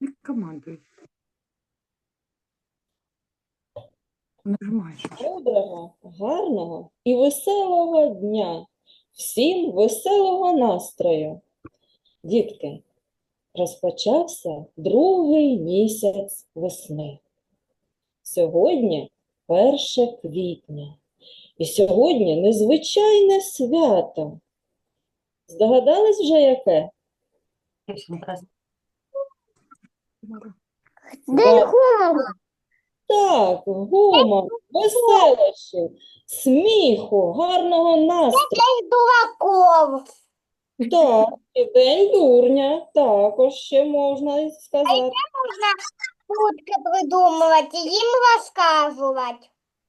Не командуй. Нажимаєш. Мудрого, гарного і веселого дня. Всім веселого настрою. Дітки, розпочався другий місяць весни. Сьогодні 1 квітня. І сьогодні незвичайне свято. Здогадались вже яке? День Так, гумору. Так, гумор, веселощів, сміху, гарного настрою. День дураков. Так, і день дурня, також ще можна і сказати. Можна шутки придумувати, їм розказувати.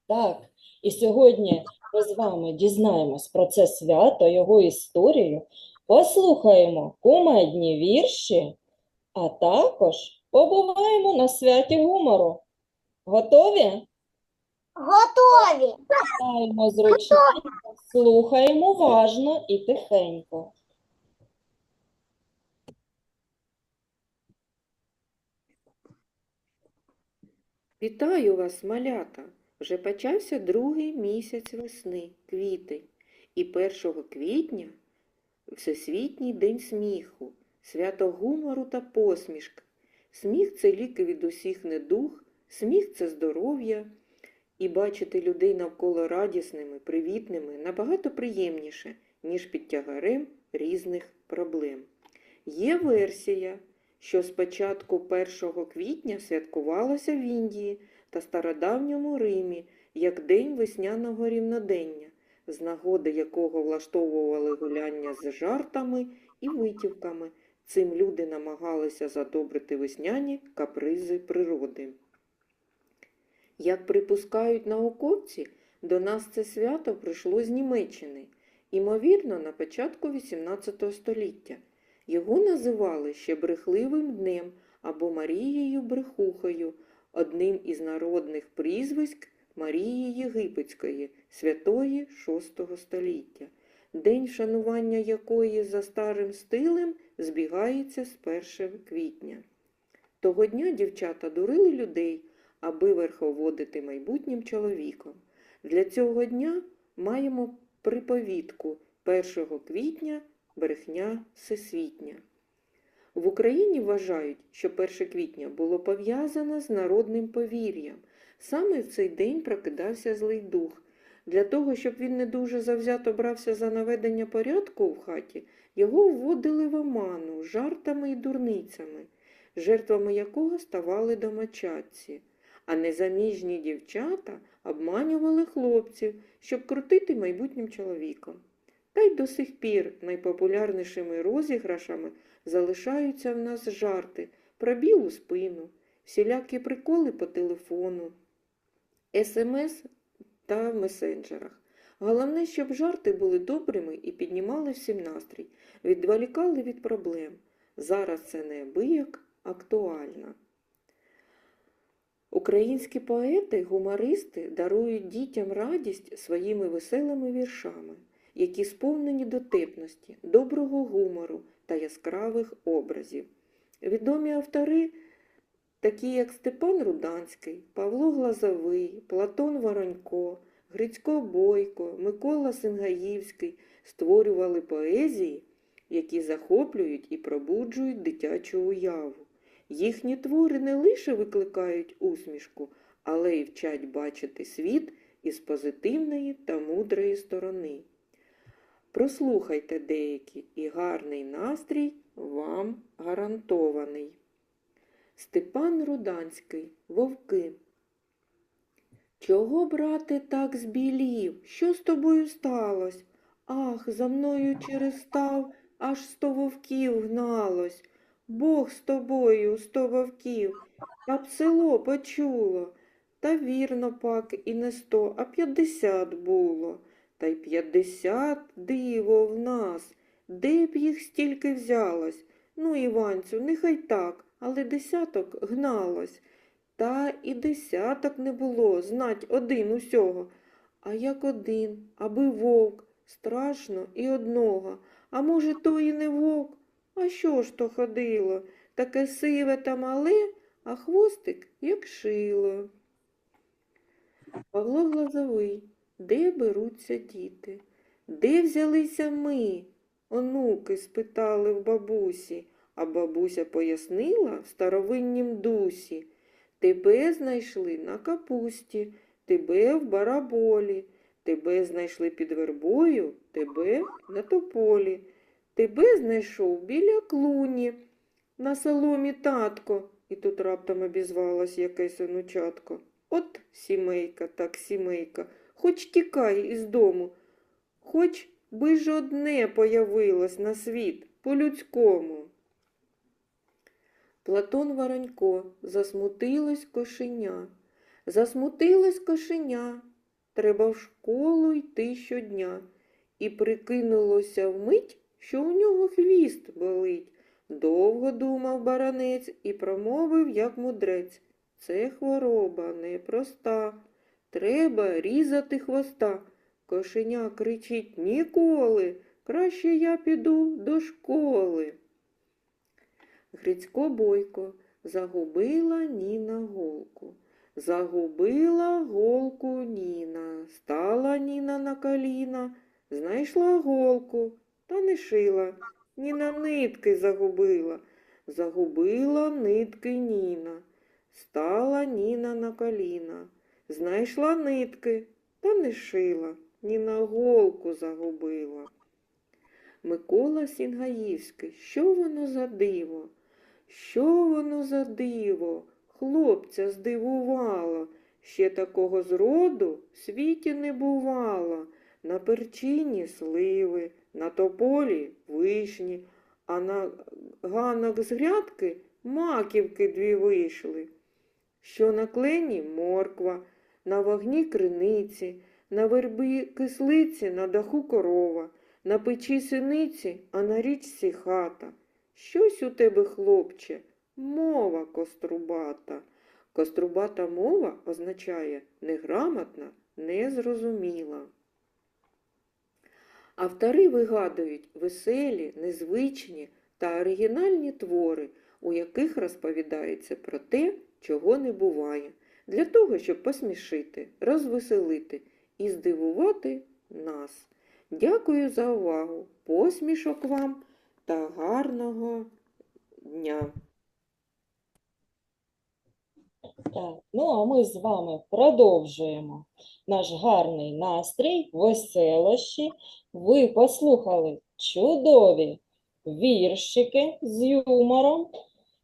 Так, і сьогодні ми з вами дізнаємось про це свято, його історію, послухаємо кумедні вірші, а також побуваємо на святі гумору. Готові? Готові. Сідаємо зручненько, слухаємо уважно і тихенько. Вітаю вас, малята! Вже почався другий місяць весни, квітень. І 1 квітня Всесвітній день сміху, свято гумору та посмішки. Сміх це ліки від усіх недуг, сміх це здоров'я. І бачити людей навколо радісними, привітними набагато приємніше, ніж під тягарем різних проблем. Є версія, що спочатку 1 квітня святкувалося в Індії та стародавньому Римі як День весняного рівнодення, з нагоди якого влаштовували гуляння з жартами і витівками. Цим люди намагалися задобрити весняні капризи природи. Як припускають науковці, до нас це свято прийшло з Німеччини, імовірно, на початку XVIII століття. Його називали ще брехливим днем або Марією Брехухою, одним із народних прізвиськ Марії Єгипетської, святої VI століття, день вшанування якої за старим стилем збігається з 1 квітня. Того дня дівчата дурили людей, аби верховодити майбутнім чоловіком. Для цього дня маємо приповідку 1 квітня брехня всесвітня. В Україні вважають, що 1 квітня було пов'язане з народним повір'ям. Саме в цей день прокидався злий дух. Для того, щоб він не дуже завзято брався за наведення порядку в хаті, його вводили в оману жартами і дурницями, жертвами якого ставали домочадці. А незаміжні дівчата обманювали хлопців, щоб крутити майбутнім чоловіком. Та й до сих пір найпопулярнішими розіграшами залишаються в нас жарти про білу спину, всілякі приколи по телефону, смс та в месенджерах. Головне, щоб жарти були добрими і піднімали всім настрій, відволікали від проблем. Зараз це неабияк актуально. Українські поети, гумористи дарують дітям радість своїми веселими віршами, які сповнені дотепності, доброго гумору та яскравих образів. Відомі автори, такі як Степан Руданський, Павло Глазовий, Платон Воронько, Грицько Бойко, Микола Сингаївський створювали поезії, які захоплюють і пробуджують дитячу уяву. Їхні твори не лише викликають усмішку, але й вчать бачити світ із позитивної та мудрої сторони. Прослухайте деякі, і гарний настрій вам гарантований. Степан Руданський, Вовки. Чого, брате, так збілів? Що з тобою сталось? Ах, за мною через став, аж сто вовків гналось. Бог з тобою, сто вовків, та б село почуло. Та вірно пак і не сто, а п'ятдесят було. Та й п'ятдесят диво в нас. Де б їх стільки взялось? Ну, Іванцю, нехай так, але десяток гналось. Та і десяток не було, знать один усього. А як один, аби вовк, страшно і одного. А може, то і не вовк? А що ж то ходило? таке сиве та мале, а хвостик як шило. Павло Глазовий, де беруться діти? Де взялися ми? Онуки спитали в бабусі, а бабуся пояснила старовиннім дусі. Тебе знайшли на капусті, тебе в бараболі, тебе знайшли під вербою, тебе на тополі, тебе знайшов біля клуні, на соломі татко. І тут раптом обізвалась якесь онучатко. От сімейка, так сімейка, хоч тікай із дому, хоч би ж одне появилось на світ по-людському. Платон Воронько, засмутилось кошеня, засмутилось кошеня, треба в школу йти щодня. І прикинулося вмить, що у нього хвіст болить. Довго думав баранець і промовив, як мудрець. Це хвороба непроста. Треба різати хвоста. Кошеня кричить ніколи. Краще я піду до школи. Грицько Бойко загубила Ніна голку. Загубила голку Ніна. Стала Ніна на коліна, знайшла голку та не шила. Ніна нитки загубила. Загубила нитки Ніна. Стала Ніна на коліна, знайшла нитки та не шила, Ніна голку загубила. Микола Сінгаївський, що воно за диво? Що воно за диво? Хлопця здивувало, ще такого зроду в світі не бувало. На перчині сливи, на тополі вишні, а на ганок з грядки маківки дві вийшли. Що на клені морква, на вогні криниці, на вербі кислиці, на даху корова, на печі синиці, а на річці хата. Щось у тебе, хлопче, мова кострубата. Кострубата мова означає неграмотна, незрозуміла. Автори вигадують веселі, незвичні та оригінальні твори, у яких розповідається про те, чого не буває, для того, щоб посмішити, розвеселити і здивувати нас. Дякую за увагу, посмішок вам та гарного дня! Так, ну а ми з вами продовжуємо наш гарний настрій, веселощі. Ви послухали чудові віршики з юмором.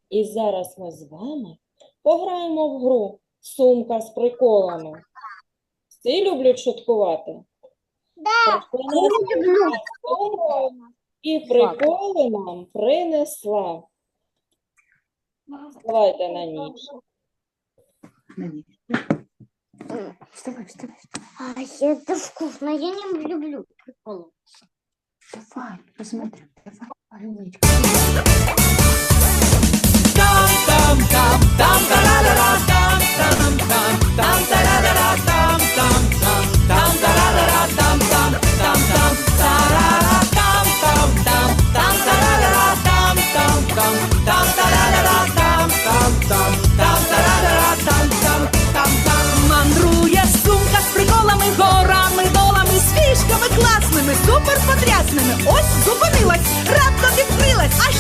І зараз ми з вами пограємо в гру Сумка з приколами. Всі люблять шуткувати? Да, у люблю. І приколи нам принесла. Давайте на ніч. На ней. Вставай, вставай, А, это вкусно, я не люблю приколы. вставай, посмотрим. Давай, Алиночка. Мандрує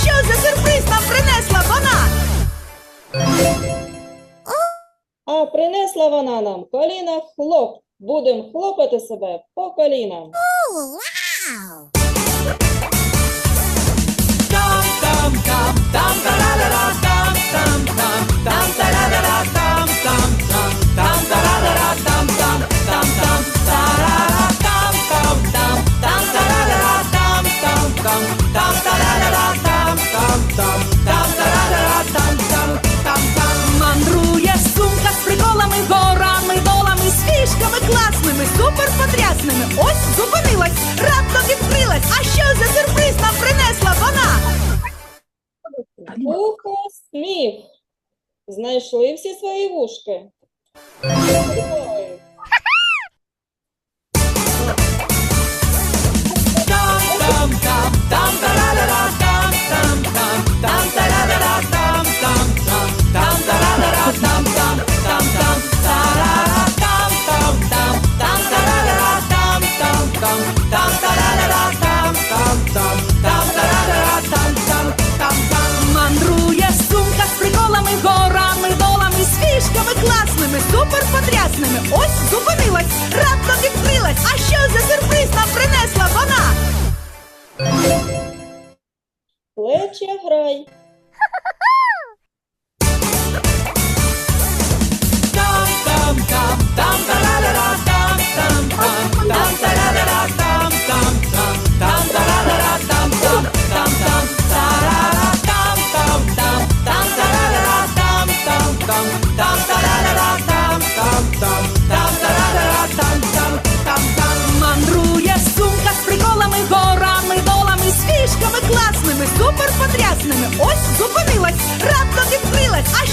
що за сюрприз нам принесла вона? А принесла вона нам коліна хлоп. Будем хлопати себе по колінам. Мандрує Знайшли всі свої вушки. Там, там, там, там.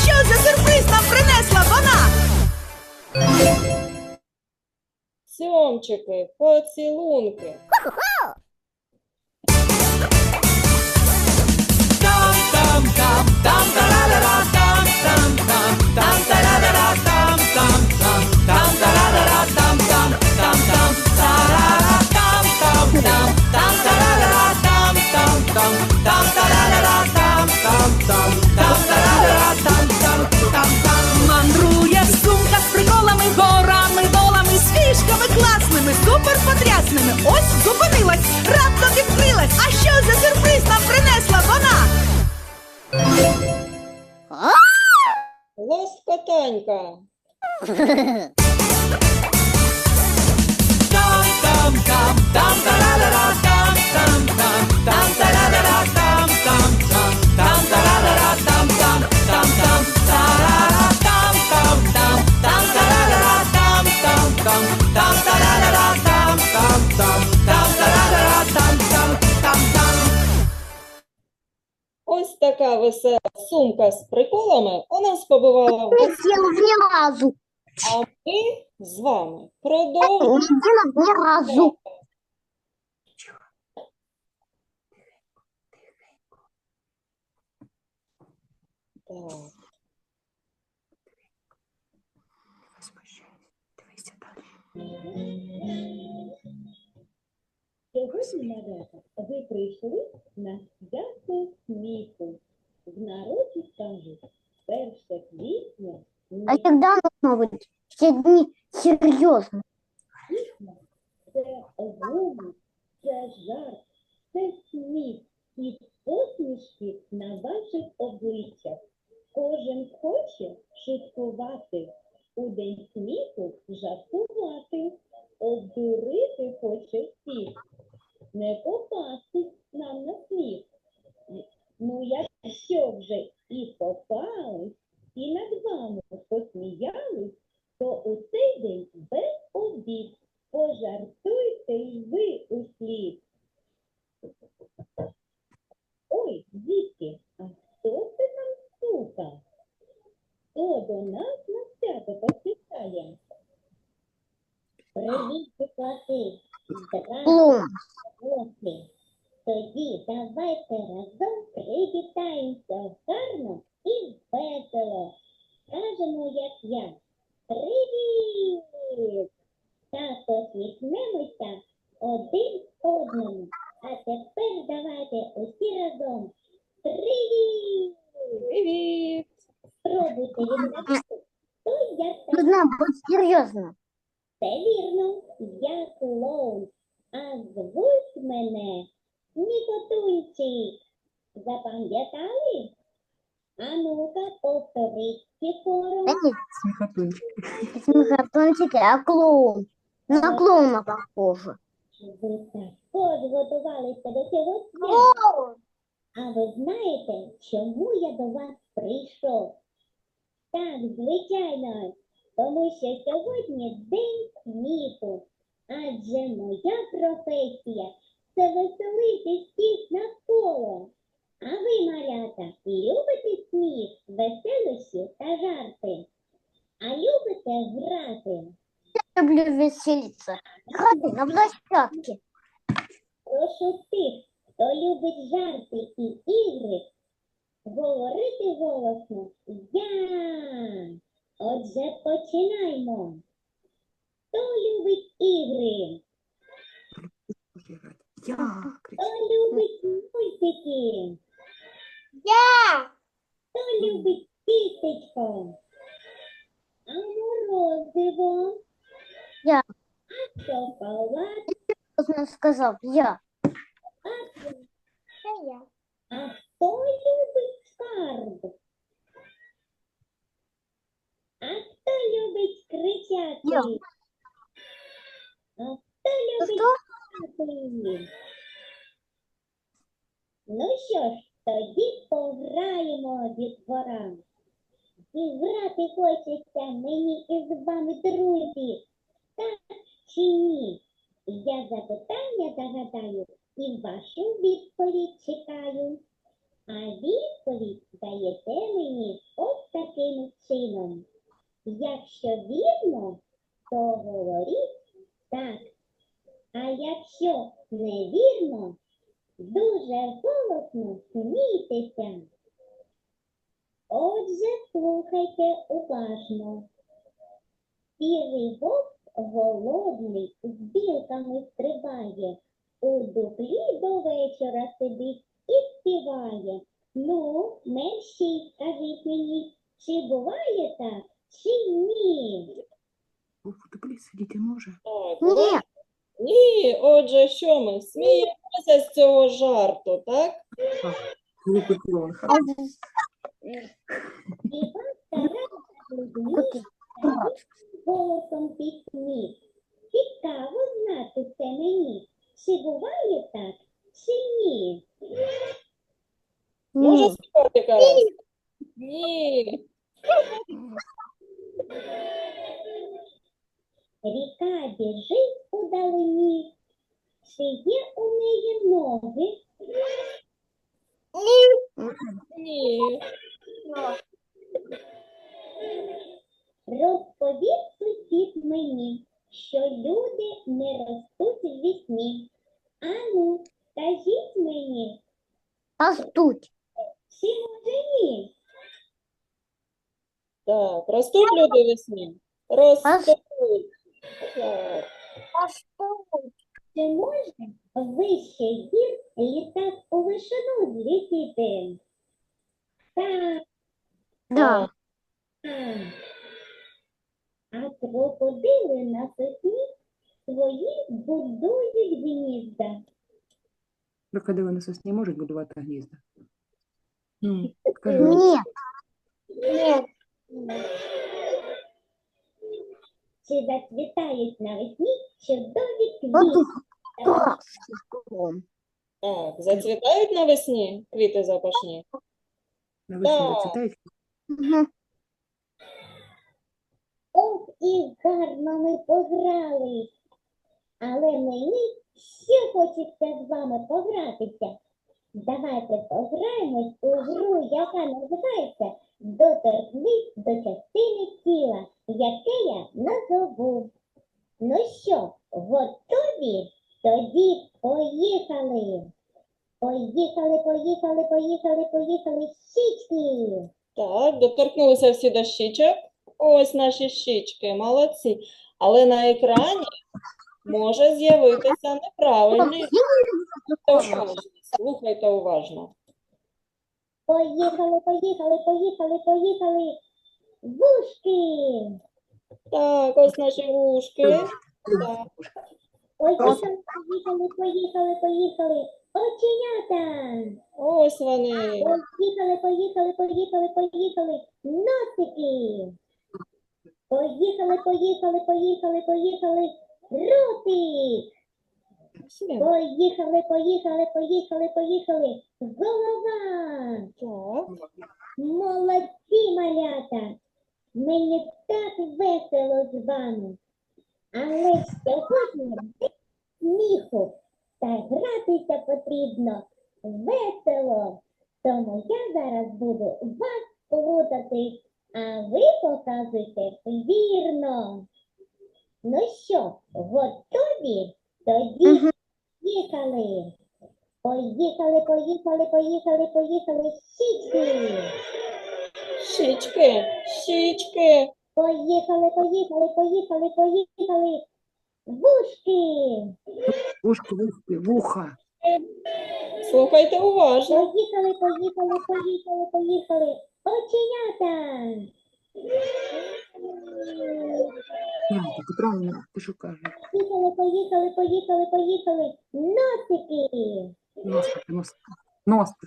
Що за сюрприз нам принесла вона? Сьомчики, поцілунки. Мандрує Ось така весела сумка з приколами у нас побувала в Не гостях, сделал ни разу. а ми з вами Не продовжуємо. сделал ни разу. Так. Возмущайся. Дивися далі. Сьогодні, малята, ви прийшли на свято сміху. В народі кажуть, перше квітня А когда быть? Все дни серьезно. pois Така. Нужно быть серьезно. Це вірно, я клоун, а звуть мене Нікотунчик. Запам'ятали? А ну-ка, повторіть хором. Да нет, Сміхотунчик. смехотончики, а клоун. На клоуна похоже. Ви так підготувалися до цього свята. Клоун. А ви знаєте, чому я до вас прийшов? Так, звичайно, тому що сьогодні день сміху. Адже моя професія це веселити всіх навколо. А ви, малята, любите сміх, веселощі та жарти? А любите грати? Я Люблю веселиться. Играть на площадке. Прошу тих, хто любить жарти і ігри, говорити голосно я. Отже, починаймо. Хто любить ігри? Я Хто любить мультики? Я. Хто любить тістечко? А морозиво? Я. А шоколад? Сказал. Я. А, я. а хто любить скарб? А хто любить кричати? Я. А хто любить спати? Ну що ж, тоді пограємо дітворам. Зіграти хочеться із вами, друзі. Так чи ні? Я запитання загадаю і вашу відповідь чекаю. А відповідь даєте мені ось таким чином. Якщо вірно, то говоріть так. А якщо невірно, дуже голосно смійтеся. Отже, слухайте уважно. Сірий вовк голодний з білками стрибає, у дуплі до вечора сидить і співає. Ну, менші, скажіть мені, чи буває так, чи ні? В дуплі сидіти може? Так, Ні. Ні, отже, що ми? Сміємося з цього жарту, так? Глупий клоун. Голосом пісні. Цікаво знати це мені, чи буває так, чи ні? Може співати Карась? Ні. Ріка біжить у далині, чи є у неї ноги? Ні. Розповів сусід мені, що люди не ростуть в вісні. Ану, скажіть мені, Ростуть. чи може ні? Так, ростуть люди весні? Ростуть. сосні можуть будувати гнізда? Ну, скажи мені. Нет. Нет. Чи зацвітають навесні чудові Вот квіти? дурацкий Так, зацвітають навесні квіти запашні? Навесні Так. зацвітають. Мгм. Ох, і гарно ми пограли. Але мені ще хочеться з вами погратися. Давайте пограємось у гру, яка називається Доторкнись до частини тіла, яке я назову. Ну що, готові? Тоді поїхали. Поїхали, поїхали, поїхали, поїхали. Щічки. Так, доторкнулися всі до щічок. Ось наші щічки, молодці. Але на екрані може з'явитися неправильний. Слухайте уважно. Поїхали, поїхали, поїхали, поїхали. Вушки. Так, ось наші вушки. Так, Поїхали, поїхали, поїхали, поїхали. Оченята. ось вони. Поїхали, поїхали, поїхали, поїхали. Носики. Поїхали, поїхали, поїхали, поїхали. Ротик. Поїхали, поїхали, поїхали, поїхали. Голова. Так. Молодці, малята! Мені так весело з вами. Але сьогодні сміху та гратися потрібно весело. Тому я зараз буду вас плутати, а ви показуйте вірно. Ну що, готові? Тоді Мгм. їхали. Поїхали, поїхали, поїхали, поїхали. Щічки. Щічки, щічки. Поїхали, поїхали, поїхали, поїхали. Вушки. Вушки, вушки, вуха. Слухайте уважно. Поїхали, поїхали, поїхали, поїхали. Оченята. Янка, правильно, ти що кажеш? Поїхали, поїхали, поїхали, поїхали. Носики. Носки, носки. Носки.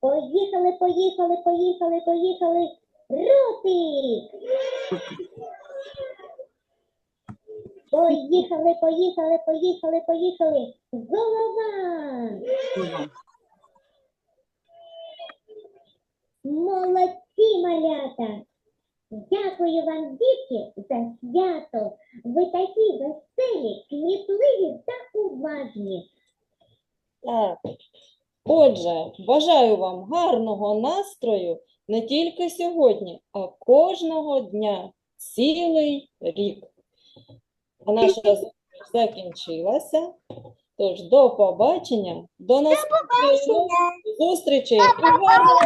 Поїхали, поїхали, поїхали, поїхали. Ротик! Поїхали, поїхали, поїхали, поїхали. Голова! Голова. Молодці, малята! Дякую вам, дітки, за свято. Ви такі веселі, кмітливі та уважні. Так. Отже, бажаю вам гарного настрою не тільки сьогодні, а кожного дня, цілий рік. А наша зустріч закінчилася. Тож до побачення, до наступної зустрічі. І гарного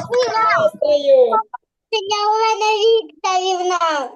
настрою! Олена Вікторівна.